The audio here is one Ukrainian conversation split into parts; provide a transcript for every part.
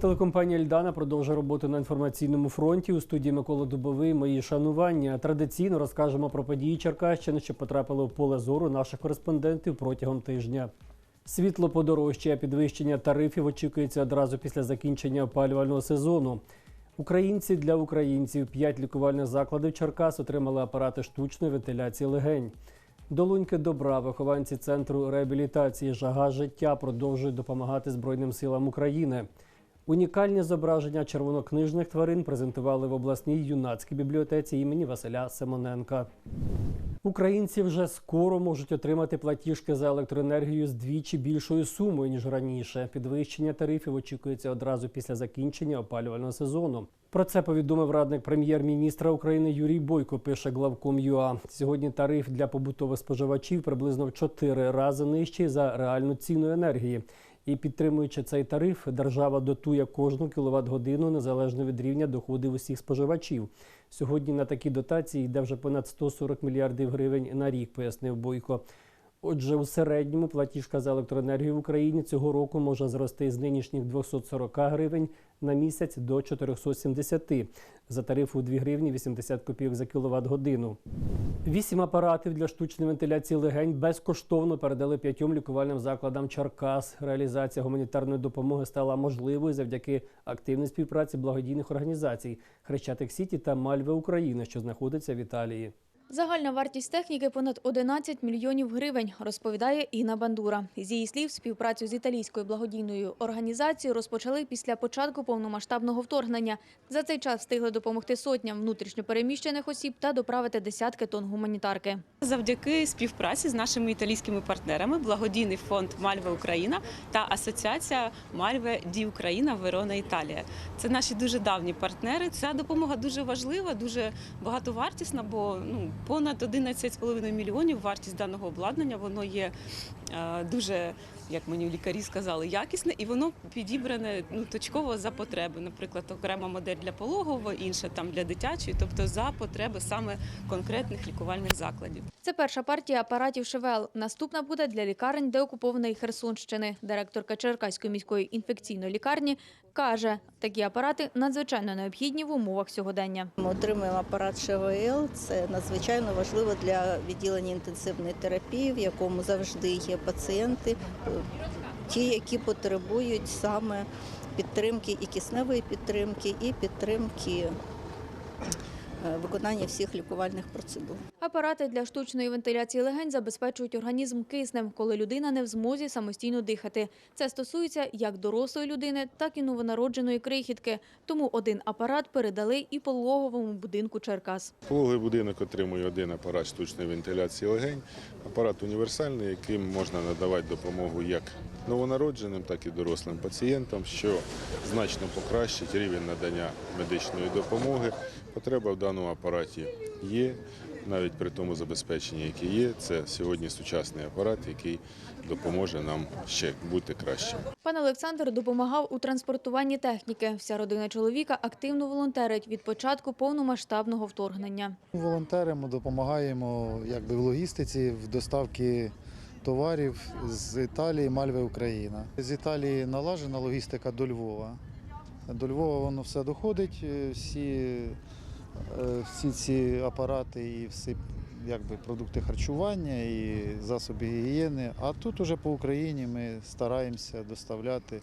Телекомпанія Ельдана продовжує роботу на інформаційному фронті. У студії Микола Дубовий. Мої шанування. Традиційно розкажемо про події Черкащини, що потрапили в поле зору наших кореспондентів протягом тижня. Світло подорожчає, підвищення тарифів очікується одразу після закінчення опалювального сезону. Українці для українців п'ять лікувальних закладів Черкас отримали апарати штучної вентиляції легень. Долуньки добра, вихованці центру реабілітації Жага життя продовжують допомагати Збройним силам України. Унікальні зображення червонокнижних тварин презентували в обласній юнацькій бібліотеці імені Василя Симоненка. Українці вже скоро можуть отримати платіжки за електроенергію з двічі більшою сумою ніж раніше. Підвищення тарифів очікується одразу після закінчення опалювального сезону. Про це повідомив радник прем'єр-міністра України Юрій Бойко. Пише главком ЮА. Сьогодні тариф для побутових споживачів приблизно в 4 рази нижчий за реальну ціну енергії. І підтримуючи цей тариф, держава дотує кожну кіловат годину незалежно від рівня доходів усіх споживачів. Сьогодні на такі дотації йде вже понад 140 мільярдів гривень на рік, пояснив Бойко. Отже, у середньому платіжка за електроенергію в Україні цього року може зрости з нинішніх 240 гривень на місяць до 470 за тарифу 2 гривні 80 копійок за кіловат годину. Вісім апаратів для штучної вентиляції легень безкоштовно передали п'ятьом лікувальним закладам Черкас. Реалізація гуманітарної допомоги стала можливою завдяки активній співпраці благодійних організацій Хрещатик Сіті та Мальве України, що знаходиться в Італії. Загальна вартість техніки понад 11 мільйонів гривень, розповідає Інна Бандура. З її слів, співпрацю з італійською благодійною організацією розпочали після початку повномасштабного вторгнення. За цей час встигли допомогти сотням внутрішньопереміщених осіб та доправити десятки тонн гуманітарки. Завдяки співпраці з нашими італійськими партнерами благодійний фонд Мальве Україна та асоціація Мальве Ді Україна Верона Італія. Це наші дуже давні партнери. Ця допомога дуже важлива, дуже багатовартісна, бо ну понад 11,5 мільйонів вартість даного обладнання. Воно є е, дуже, як мені лікарі сказали, якісне і воно підібране ну точково за потреби. Наприклад, окрема модель для пологового, інша там для дитячої, тобто за потреби саме конкретних лікувальних закладів. Це перша партія апаратів ШВЛ. Наступна буде для лікарень деокупованої Херсонщини. Директорка Черкаської міської інфекційної лікарні каже, такі апарати надзвичайно необхідні в умовах сьогодення. Ми отримуємо апарат ШВЛ. Це надзвичайно важливо для відділення інтенсивної терапії, в якому завжди є пацієнти, е, ті, які потребують саме підтримки і кисневої підтримки, і підтримки виконання всіх лікувальних процедур. Апарати для штучної вентиляції легень забезпечують організм киснем, коли людина не в змозі самостійно дихати. Це стосується як дорослої людини, так і новонародженої крихітки. Тому один апарат передали і пологовому будинку Черкас. Пологовий будинок отримує один апарат штучної вентиляції легень. Апарат універсальний, яким можна надавати допомогу як новонародженим, так і дорослим пацієнтам, що значно покращить рівень надання медичної допомоги. Потреба в даному апараті є, навіть при тому забезпеченні, яке є. Це сьогодні сучасний апарат, який допоможе нам ще бути кращим. Пан Олександр допомагав у транспортуванні техніки. Вся родина чоловіка активно волонтерить від початку повномасштабного вторгнення. Волонтеримо допомагаємо якби в логістиці, в доставці товарів з Італії, Мальве Україна. З Італії налажена логістика до Львова. До Львова воно все доходить, е, всі, е, всі ці апарати і всі якби, продукти харчування і засоби гігієни. А тут уже по Україні ми стараємося доставляти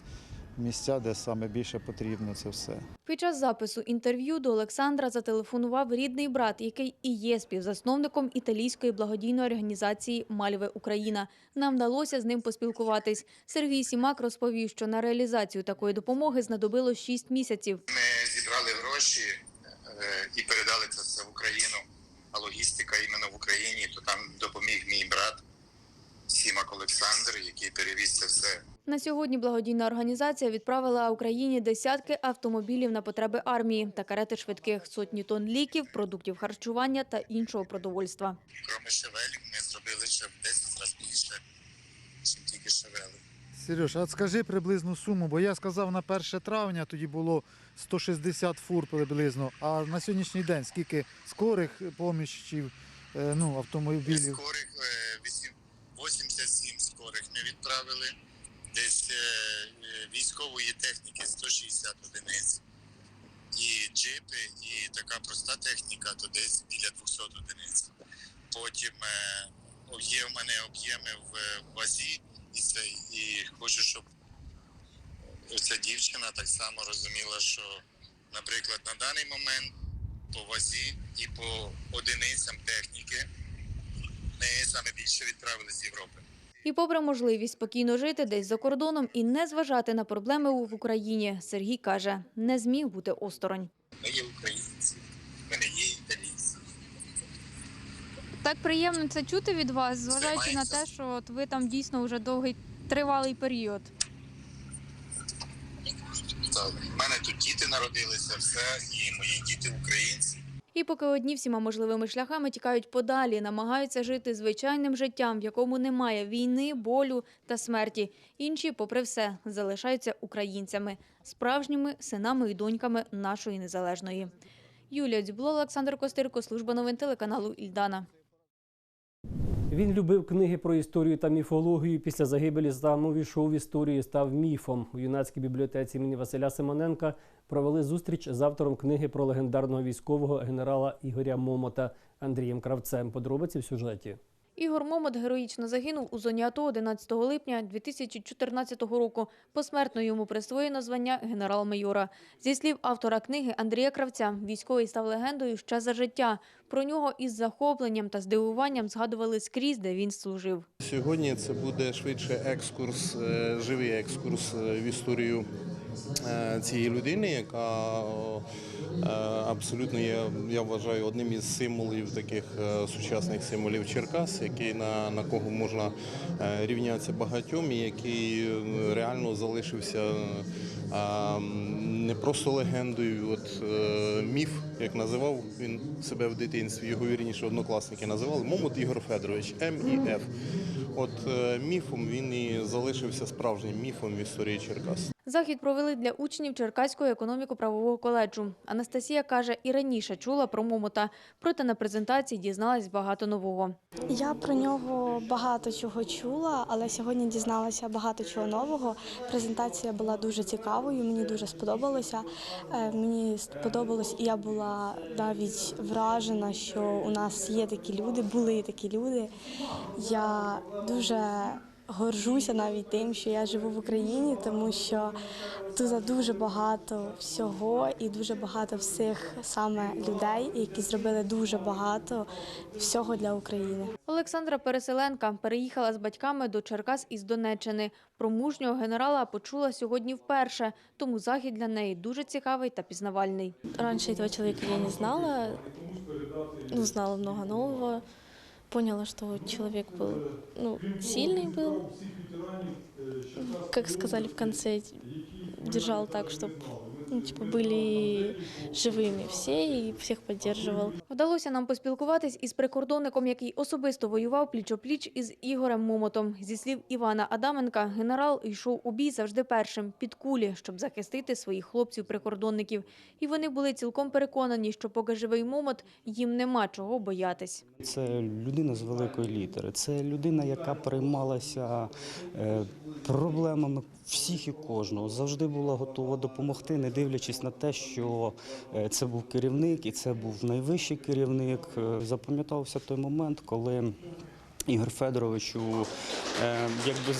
місця, де саме більше потрібно це все. Під час запису інтерв'ю до Олександра зателефонував рідний брат, який і є співзасновником італійської благодійної організації Мальве Україна. Нам вдалося з ним поспілкуватись. Сергій Сімак розповів, що на реалізацію такої допомоги знадобилось 6 місяців. Ми зібрали гроші е, і передали це все в Україну. А логістика іменно в Україні, то там допоміг мій брат Сімак Олександр, який перевіз це все На сьогодні благодійна організація відправила Україні десятки автомобілів на потреби армії та карети швидких, сотні тонн ліків, продуктів харчування та іншого продовольства. Кроме шевелів, ми зробили ще в 10 разів більше, ніж тільки шевели. Сереж, а скажи приблизну суму, бо я сказав на 1 травня, тоді було 160 фур приблизно. А на сьогоднішній день скільки скорих поміщів, е, ну, автомобілів? Скорих е, вісім- 87 скорих ми відправили. Десь е, е, військової техніки 160 одиниць. І джипи, і така проста техніка, то десь біля 200 одиниць. Потім е, є в мене об'єми в вазі, і, це, і хочу, щоб ця дівчина так само розуміла, що, наприклад, на даний момент по вазі і по одиницям техніки ми саме більше відправили з Європи. І попри можливість спокійно жити десь за кордоном і не зважати на проблеми в Україні, Сергій каже, не зміг бути осторонь. Ми є українці, ми не є італійці. Так приємно це чути від вас, зважаючи на те, що от ви там дійсно вже довгий тривалий період. Так, в мене тут діти народилися, все, і мої діти українці. І поки одні всіма можливими шляхами тікають подалі, намагаються жити звичайним життям, в якому немає війни, болю та смерті. Інші, попри все, залишаються українцями, справжніми синами і доньками нашої незалежної. Юлія Дзюбло, Олександр Костирко, служба новин телеканалу Ільдана. Він любив книги про історію та міфологію. Після загибелі стану війшов в історію і став міфом. У юнацькій бібліотеці імені Василя Симоненка провели зустріч з автором книги про легендарного військового генерала Ігоря Момота Андрієм Кравцем. Подробиці в сюжеті. Ігор Момот героїчно загинув у зоні АТО 11 липня 2014 року. Посмертно йому присвоєно звання генерал-майора. Зі слів автора книги Андрія Кравця, військовий став легендою ще за життя. Про нього із захопленням та здивуванням згадували скрізь, де він служив. Сьогодні це буде швидше екскурс, е, живий екскурс е, в історію е, цієї людини, яка абсолютно є, я вважаю, одним із символів таких сучасних символів Черкас, який на, на кого можна рівнятися багатьом, і який реально залишився не просто легендою, от е, міф, як називав він себе в дитинстві, його вірніше однокласники називали Момот Ігор Федорович, М і Ф. От е, міфом він і залишився справжнім міфом в історії Черкас. Захід провели для учнів Черкаського економіко-правового коледжу. Анастасія каже, і раніше чула про Момота, проте на презентації дізналась багато нового. Я про нього багато чого чула, але сьогодні дізналася багато чого нового. Презентація була дуже цікавою, мені дуже сподобалося. Е, Мені сподобалось, і я була навіть вражена, що у нас є такі люди, були такі люди. Я дуже горжуся навіть тим, що я живу в Україні, тому що тут дуже багато всього і дуже багато всіх саме людей, які зробили дуже багато всього для України. Олександра Переселенка переїхала з батьками до Черкас із Донеччини. Про мужнього генерала почула сьогодні вперше, тому захід для неї дуже цікавий та пізнавальний. Раньше этого человека я не знала, ну, знала много нового Поняла, что человек был, ну, сильный был. Как сказали в конце, держал так, чтобы ну, типа, были живыми все и всех поддерживал. Вдалося нам поспілкуватись із прикордонником, який особисто воював пліч-опліч із Ігорем Момотом. Зі слів Івана Адаменка, генерал йшов у бій завжди першим під кулі, щоб захистити своїх хлопців-прикордонників. І вони були цілком переконані, що поки живий Момот, їм нема чого боятись. Це людина з великої літери. Це людина, яка переймалася е, проблемами всіх і кожного. Завжди була готова допомогти, не дивлячись на те, що е, це був керівник, і це був найвищий керівник. Е, Запам'ятався той момент, коли. Ігор Федоровичу е, якби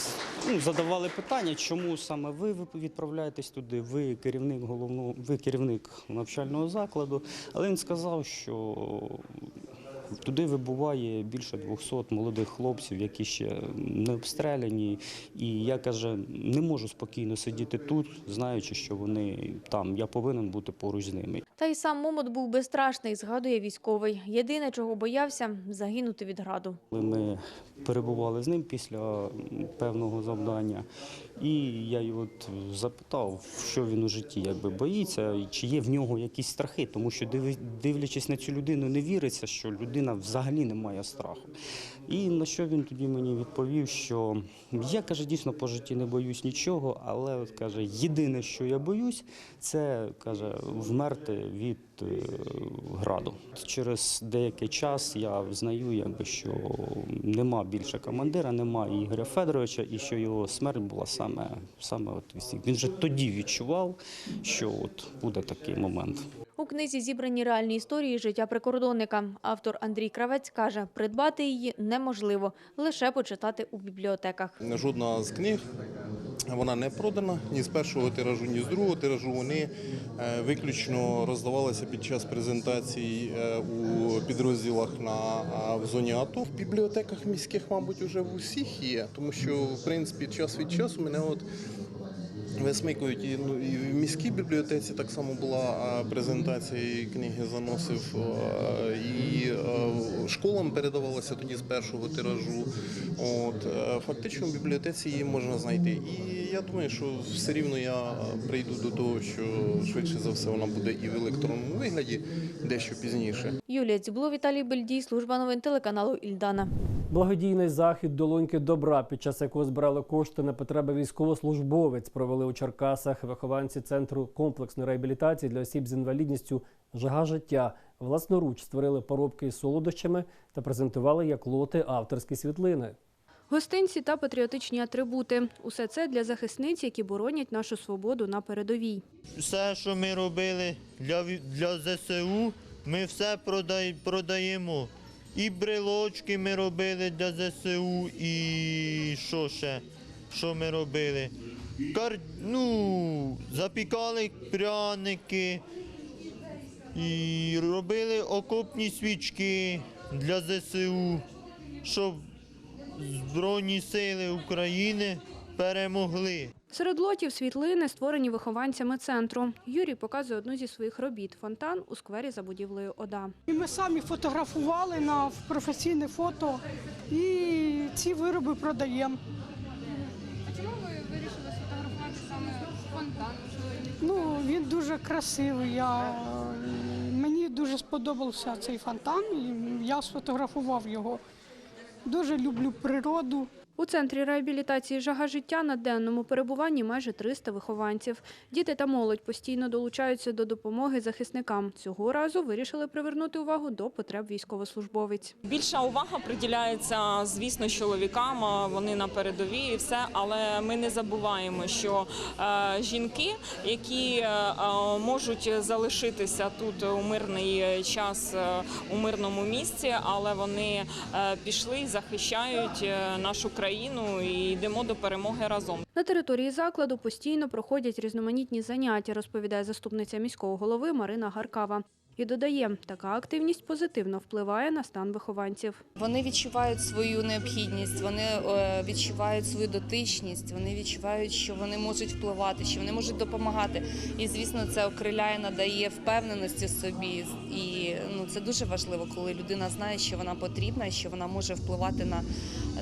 ну, задавали питання, чому саме ви ви відправляєтесь туди, ви керівник головного, ви керівник навчального закладу. Але він сказав, що туди вибуває більше 200 молодих хлопців, які ще не обстріляні. І я каже, не можу спокійно сидіти тут, знаючи, що вони там. Я повинен бути поруч з ними. Та й сам Момот був безстрашний, згадує військовий. Єдине, чого боявся – загинути від граду. Ми перебували з ним після певного завдання. І я його запитав, що він у житті якби боїться, чи є в нього якісь страхи, тому що дивлячись на цю людину, не віриться, що людина взагалі не має страху. І на що він тоді мені відповів, що я каже, дійсно по житті не боюсь нічого, але каже, єдине, що я боюсь, це каже вмерти від граду. Через деякий час я взнаю, якби що нема більше командира, нема Ігоря Федоровича, і що його смерть була саме саме от від. Він вже тоді відчував, що от буде такий момент. У книзі зібрані реальні історії життя прикордонника. Автор Андрій Кравець каже, придбати її неможливо, лише почитати у бібліотеках. Жодна з книг вона не продана ні з першого тиражу, ні з другого тиражу. Вони е, виключно роздавалися під час презентацій е, у підрозділах на в зоні АТО. В бібліотеках міських, мабуть, вже в усіх є, тому що в принципі час від часу мене от. Висмикують і, ну, і в міській бібліотеці так само була презентація і книги заносив. І школам передавалося тоді з першого тиражу. От, е, фактично в бібліотеці її можна знайти. І я думаю, що все рівно я прийду до того, що швидше за все вона буде і в електронному вигляді дещо пізніше. Юлія Дзюбло, Віталій Бельдій, служба новин телеканалу Ільдана. Благодійний захід долоньки добра, під час якого збирали кошти на потреби військовослужбовець, провели у Черкасах вихованці центру комплексної реабілітації для осіб з інвалідністю Жага життя. Власноруч створили поробки із солодощами та презентували як лоти авторські світлини. Гостинці та патріотичні атрибути усе це для захисниць, які боронять нашу свободу на передовій. все, що ми робили для, для ЗСУ, ми все продаємо. І брелочки ми робили для ЗСУ, і що ще? Що ми робили? Кар... Ну, запікали пряники, і робили окопні свічки для ЗСУ, щоб Збройні сили України перемогли. Серед лотів світлини створені вихованцями центру. Юрій показує одну зі своїх робіт фонтан у сквері за будівлею ОДА. І ми самі фотографували на професійне фото і ці вироби продаємо. А чому ви вирішили сфотографувати саме фонтан? Ну, він дуже красивий. Я, мені дуже сподобався цей фонтан, і я сфотографував його. Дуже люблю природу. У центрі реабілітації жага життя на денному перебуванні майже 300 вихованців. Діти та молодь постійно долучаються до допомоги захисникам. Цього разу вирішили привернути увагу до потреб військовослужбовець. Більша увага приділяється, звісно, чоловікам. Вони на передовій і все. Але ми не забуваємо, що е, жінки, які е, е, можуть залишитися тут у мирний час у мирному місці, але вони пішли і захищають нашу країну і йдемо до перемоги разом. На території закладу постійно проходять різноманітні заняття, розповідає заступниця міського голови Марина Гаркава. І додає, така активність позитивно впливає на стан вихованців. Вони відчувають свою необхідність, вони е, відчувають свою дотичність, вони відчувають, що вони можуть впливати, що вони можуть допомагати. І звісно, це окриляє, надає впевненості собі. І ну це дуже важливо, коли людина знає, що вона потрібна, що вона може впливати на,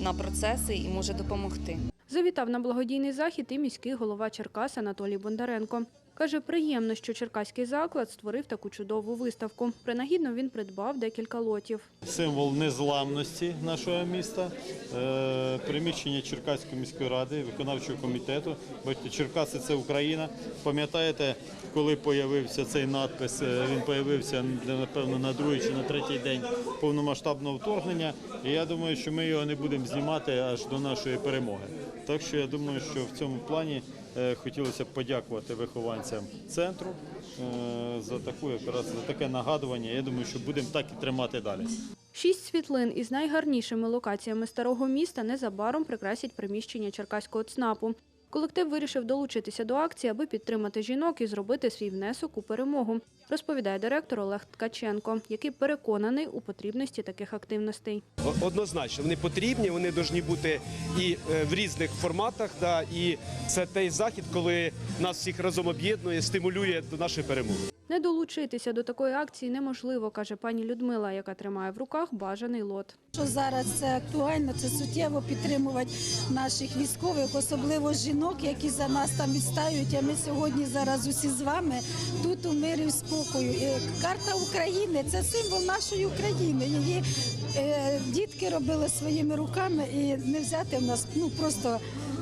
на процеси і може допомогти. Завітав на благодійний захід і міський голова Черкас Анатолій Бондаренко. Каже, приємно, що черкаський заклад створив таку чудову виставку. Принагідно він придбав декілька лотів. Символ незламності нашого міста, е, приміщення Черкаської міської ради, виконавчого комітету. Бачите, Черкаси це Україна. Пам'ятаєте, коли появився цей надпис? Е, Він появився напевно на другий чи на третій день повномасштабного вторгнення. І я думаю, що ми його не будемо знімати аж до нашої перемоги. Так що я думаю, що в цьому плані хотілося б подякувати вихованцям центру е, за таку якраз за таке нагадування. Я думаю, що будемо так і тримати далі. Шість світлин із найгарнішими локаціями старого міста незабаром прикрасять приміщення Черкаського ЦНАПу. Колектив вирішив долучитися до акції, аби підтримати жінок і зробити свій внесок у перемогу, розповідає директор Олег Ткаченко, який переконаний у потрібності таких активностей. Однозначно, вони потрібні, вони повинні бути і е, в різних форматах. Да, і це той захід, коли нас всіх разом об'єднує, стимулює до нашої перемоги. Не долучитися до такої акції неможливо, каже пані Людмила, яка тримає в руках бажаний лот. Що зараз це актуально, це суттєво підтримувати наших військових, особливо жінок, які за нас там відстають. А ми сьогодні зараз усі з вами тут у мирі в спокою. Карта України це символ нашої України. Її е, дітки робили своїми руками, і не взяти в нас ну просто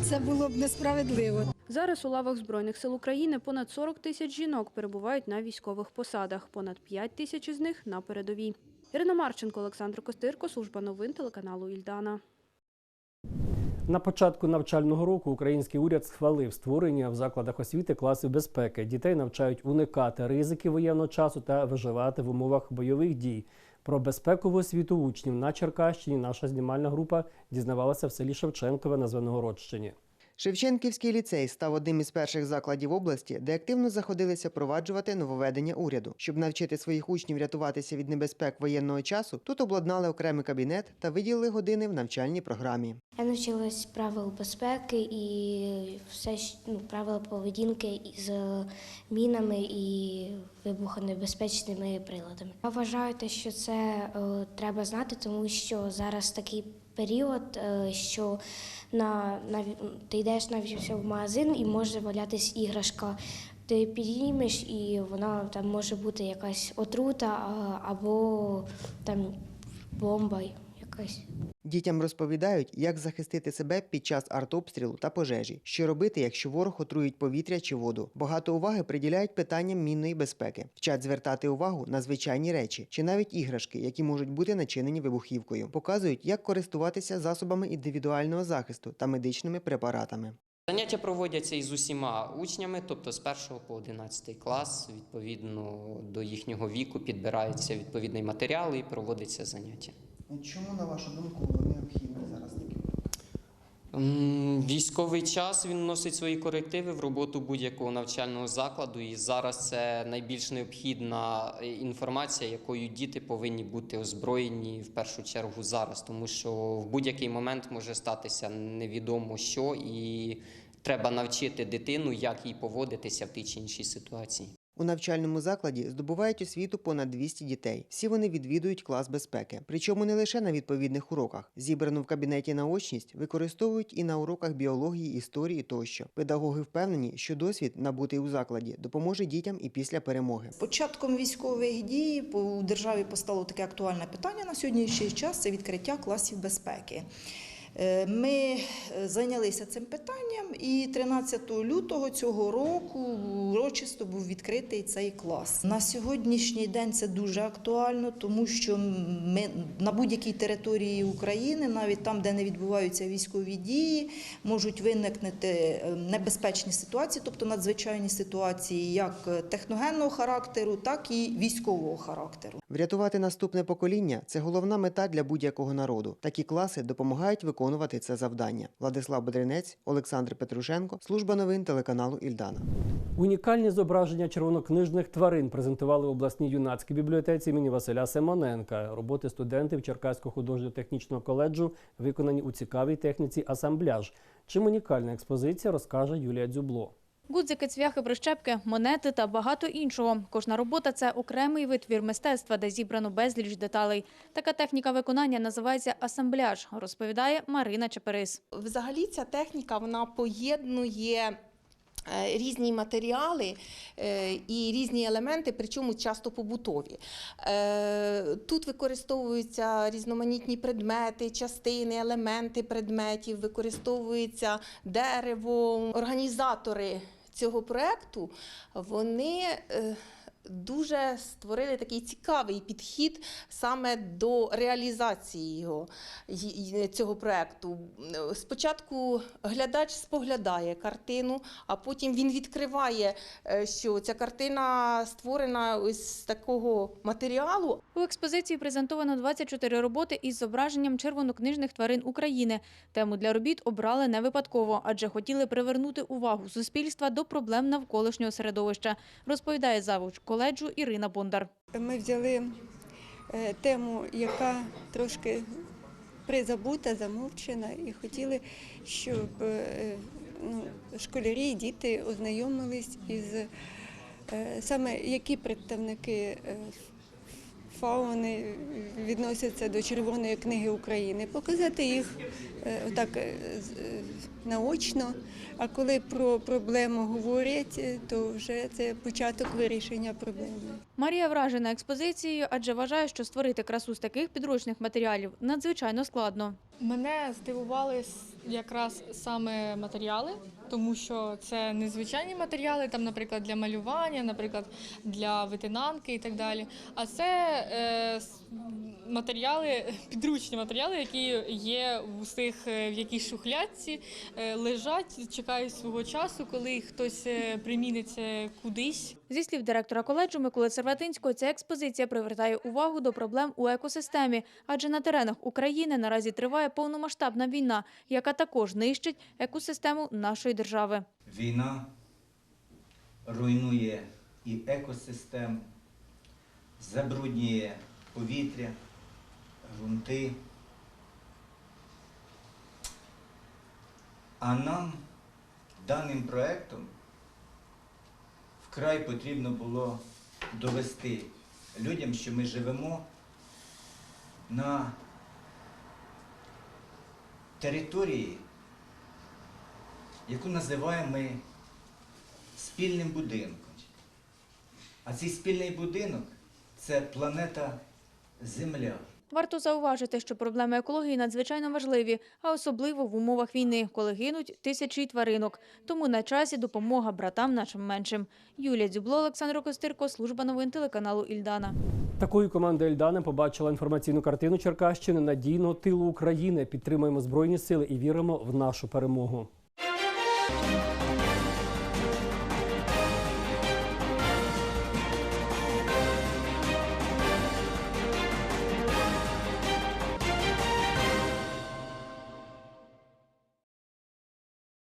це було б несправедливо. Зараз у лавах Збройних сил України понад 40 тисяч жінок перебувають на військових посадах, понад 5 тисяч із них на передовій. Ірина Марченко, Олександр Костирко, служба новин телеканалу Ільдана. На початку навчального року український уряд схвалив створення в закладах освіти класів безпеки. Дітей навчають уникати ризиків воєнного часу та виживати в умовах бойових дій. Про безпекову освіту учнів на Черкащині наша знімальна група дізнавалася в селі Шевченкове на Звенигородщині. Шевченківський ліцей став одним із перших закладів області, де активно заходилися впроваджувати нововведення уряду. Щоб навчити своїх учнів рятуватися від небезпек воєнного часу, тут обладнали окремий кабінет та виділили години в навчальній програмі. Я навчилась правил безпеки і все ну, правила поведінки з мінами і вибухонебезпечними приладами. Я вважаю, що це е, треба знати, тому що зараз такий період, е, що на, на ти йдеш навіть в магазин і може валятись іграшка. Ти підіймеш, і вона там може бути якась отрута або там бомба якась. Дітям розповідають, як захистити себе під час артобстрілу та пожежі, що робити, якщо ворог отруїть повітря чи воду. Багато уваги приділяють питанням мінної безпеки, вчать звертати увагу на звичайні речі чи навіть іграшки, які можуть бути начинені вибухівкою. Показують, як користуватися засобами індивідуального захисту та медичними препаратами. Заняття проводяться із усіма учнями, тобто з 1 по 11 клас, відповідно до їхнього віку підбирається відповідний матеріал і проводиться заняття. Чому, на вашу думку, необхідно зараз таке? М, Військовий час він вносить свої корективи в роботу будь-якого навчального закладу, і зараз це найбільш необхідна е, інформація, якою діти повинні бути озброєні в першу чергу зараз, тому що в будь-який момент може статися невідомо що, і треба навчити дитину, як їй поводитися в тій чи іншій ситуації. У навчальному закладі здобувають освіту понад 200 дітей. Всі вони відвідують клас безпеки. Причому не лише на відповідних уроках. Зібрану в кабінеті наочність використовують і на уроках біології, історії тощо. Педагоги впевнені, що досвід, набутий у закладі, допоможе дітям і після перемоги. Початком військових дій у державі постало таке актуальне питання на сьогоднішній час це відкриття класів безпеки. Е, Ми е, зайнялися цим питанням, і 13 лютого цього року урочисто був відкритий цей клас. На сьогоднішній день це дуже актуально, тому що ми на будь-якій території України, навіть там, де не відбуваються військові дії, можуть виникнути е, небезпечні ситуації, тобто надзвичайні ситуації, як техногенного характеру, так і військового характеру. Врятувати наступне покоління це головна мета для будь-якого народу. Такі класи допомагають виконувати це завдання. Владислав Бедренець, Олександр Петрушенко, служба новин телеканалу Ільдана. Унікальні зображення червонокнижних тварин презентували в обласній юнацькій бібліотеці імені Василя Семоненка. Роботи студентів Черкаського художньо-технічного коледжу виконані у цікавій техніці асамбляж. Чим унікальна експозиція, розкаже Юлія Дзюбло. Гудзики, цвяхи, прищепки, монети та багато іншого. Кожна робота – це окремий витвір мистецтва, де зібрано безліч деталей. Така техніка виконання називається асамбляж, розповідає Марина Чеперис. Взагалі ця техніка вона поєднує різні матеріали е, і різні елементи, причому часто побутові. Е, Тут використовуються різноманітні предмети, частини, елементи предметів, використовується дерево. Організатори цього проекту вони е, дуже створили такий цікавий підхід саме до реалізації його, цього проєкту. Спочатку глядач споглядає картину, а потім він відкриває, е, що ця картина створена ось з такого матеріалу, У експозиції презентовано 24 роботи із зображенням червонокнижних тварин України. Тему для робіт обрали не випадково, адже хотіли привернути увагу суспільства до проблем навколишнього середовища, розповідає завуч коледжу Ірина Бондар. Ми взяли е, тему, яка трошки призабута, замовчена, і хотіли, щоб е, ну, школярі і діти ознайомились із е, саме які представники фауни відносяться до Червоної книги України, показати їх е, отак е, з- е, наочно. А коли про проблему говорять, то вже це початок вирішення проблеми. Марія вражена експозицією, адже вважає, що створити красу з таких підручних матеріалів надзвичайно складно. Мене здивували якраз саме матеріали, тому що це незвичайні матеріали, там, наприклад, для малювання, наприклад, для витинанки і так далі. А це е, матеріали, підручні матеріали, які є в усіх е, в якійсь шухлядці, е, лежать, чекають свого часу, коли хтось е, приміниться кудись. Зі слів директора коледжу Миколи Серватинського, ця експозиція привертає увагу до проблем у екосистемі, адже на теренах України наразі триває повномасштабна війна, яка також нищить екосистему нашої держави. Війна руйнує і екосистему, забруднює повітря, ґрунти. А нам даним проектом вкрай потрібно було довести людям, що ми живемо на території, яку називаємо ми спільним будинком. А цей спільний будинок це планета Земля. Варто зауважити, що проблеми екології надзвичайно важливі, а особливо в умовах війни, коли гинуть тисячі тваринок. Тому на часі допомога братам нашим меншим. Юлія Дзюбло, Олександр Костирко, служба новин телеканалу Ільдана. Такою команда Ельдана побачила інформаційну картину Черкащини надійного тилу України. Підтримуємо збройні сили і віримо в нашу перемогу.